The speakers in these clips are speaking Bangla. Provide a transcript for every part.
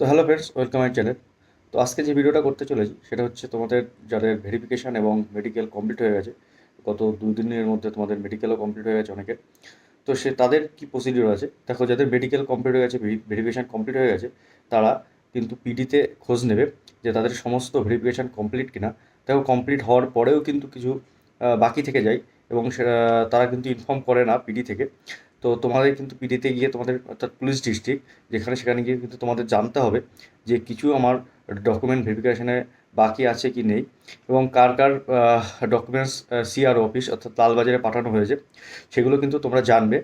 তো hello friends welcome my channel তো আজকে যে ভিডিওটা করতে চলেছি, সেটা হচ্ছে তোমাদের যাদের ভেরিফিকেশান এবং মেডিকেল কমপ্লিট হয়ে গেছে, গত দুই দিনের মধ্যে তোমাদের মেডিকেলও কমপ্লিট হয়ে গেছে অনেকের তো সে তাদের কি প্রসিডিওর আছে? দেখো, যাদের মেডিকেল কমপ্লিট হয়ে গেছে ভেরিফিকেশান কমপ্লিট হয়ে গেছে, তারা কিন্তু পিডিতে খোঁজ নেবে যে তাদের সমস্ত ভেরিফিকেশান কমপ্লিট কিনা। দেখো কমপ্লিট হওয়ার পরেও কিন্তু কিছু বাকি থেকে যায় এবং তারা কিন্তু ইনফর্ম করে না পিডি থেকে। তো তোমাদের কিন্তু পিডিতে গিয়ে তোমাদের অর্থাৎ পুলিশ ডিস্ট্রিক্ট, যেখানে সেখানে গিয়ে কিন্তু তোমাদের জানতে হবে যে কিছু আমার ডকুমেন্ট ভেরিফিকেশানে বাকি আছে কি নেই এবং কার কার ডকুমেন্টস সিআর অফিস অর্থাৎ লালবাজারে পাঠানো হয়েছে, সেগুলো কিন্তু তোমরা জানবে।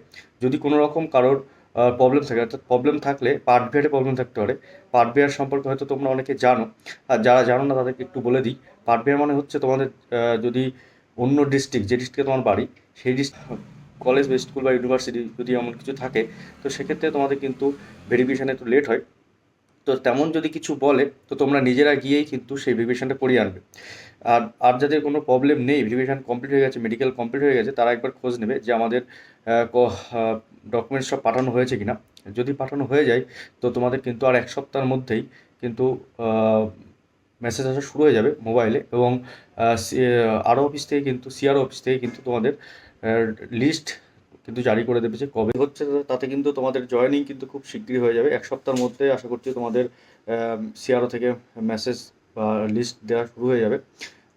যদি কোনো রকম কারোর প্রবলেম থাকে, অর্থাৎ প্রবলেম থাকলে পার্ট বিয়ারে প্রবলেম থাকতে পারে। পার্ট বিয়ার সম্পর্কে হয়তো তোমরা অনেকে জানো। আর যারা জানো না, তাদেরকে একটু বলে দিই। পার্ট বিয়ার মানে হচ্ছে তোমাদের যদি অন্য ডিস্ট্রিক্ট যে ডিস্ট্রিক্টে তোমার বাড়ি, সেই ডিস্ট্রিক্ট কলেজ বা স্কুল বা ইউনিভার্সিটি যদি এমন কিছু থাকে, তো সেক্ষেত্রে তোমাদের কিন্তু ভেরিফিকেশানে একটু লেট হয়। তো তেমন যদি কিছু বলে, তো তোমরা নিজেরা গিয়েই কিন্তু সেই ভেরিফিকেশানটা করিয়ে আনবে। আর আর যাদের কোনো প্রবলেম নেই ভেরিফিকেশান কমপ্লিট হয়ে গেছে মেডিকেল কমপ্লিট হয়ে গেছে, তারা একবার খোঁজ নেবে যে আমাদের ডকুমেন্টস সব পাঠানো হয়েছে কিনা। যদি পাঠানো হয়ে যায়, তো তোমাদের কিন্তু আর এক সপ্তাহের মধ্যেই কিন্তু মেসেজ আসা শুরু হয়ে যাবে মোবাইলে এবং আরও অফিস থেকে কিন্তু সিআর অফিস থেকে কিন্তু তোমাদের লিস্ট কিন্তু জারি করে দেবে যে কবে হচ্ছে তাতে কিন্তু তোমাদের জয়েনিং কিন্তু খুব শীঘ্রই হয়ে যাবে। এক সপ্তাহের মধ্যে আশা করছি তোমাদের সিআরও থেকে মেসেজ বা লিস্ট দেওয়া শুরু হয়ে যাবে।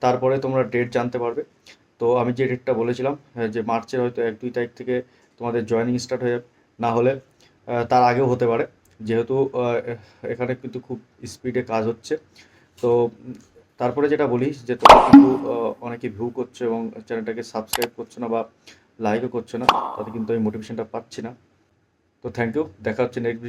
তারপরে তোমরা ডেট জানতে পারবে। তো আমি যে ডেটটা বলেছিলাম যে মার্চের হয়তো এক দুই তারিখ থেকে তোমাদের জয়েনিং স্টার্ট হয়ে যাবে। না হলে তার আগেও হতে পারে। যেহেতু এখানে কিন্তু খুব স্পিডে কাজ হচ্ছে। তো তারপরে যেটা বলিস যে তোমরা কিন্তু অনেকে ভিউ করছ এবং চ্যানেলটাকে সাবস্ক্রাইব করছ না বা লাইকও করছ না, তাতে কিন্তু আমি মোটিভেশনটা পাচ্ছি না। তো থ্যাংক ইউ দেখা হচ্ছে নেক্সট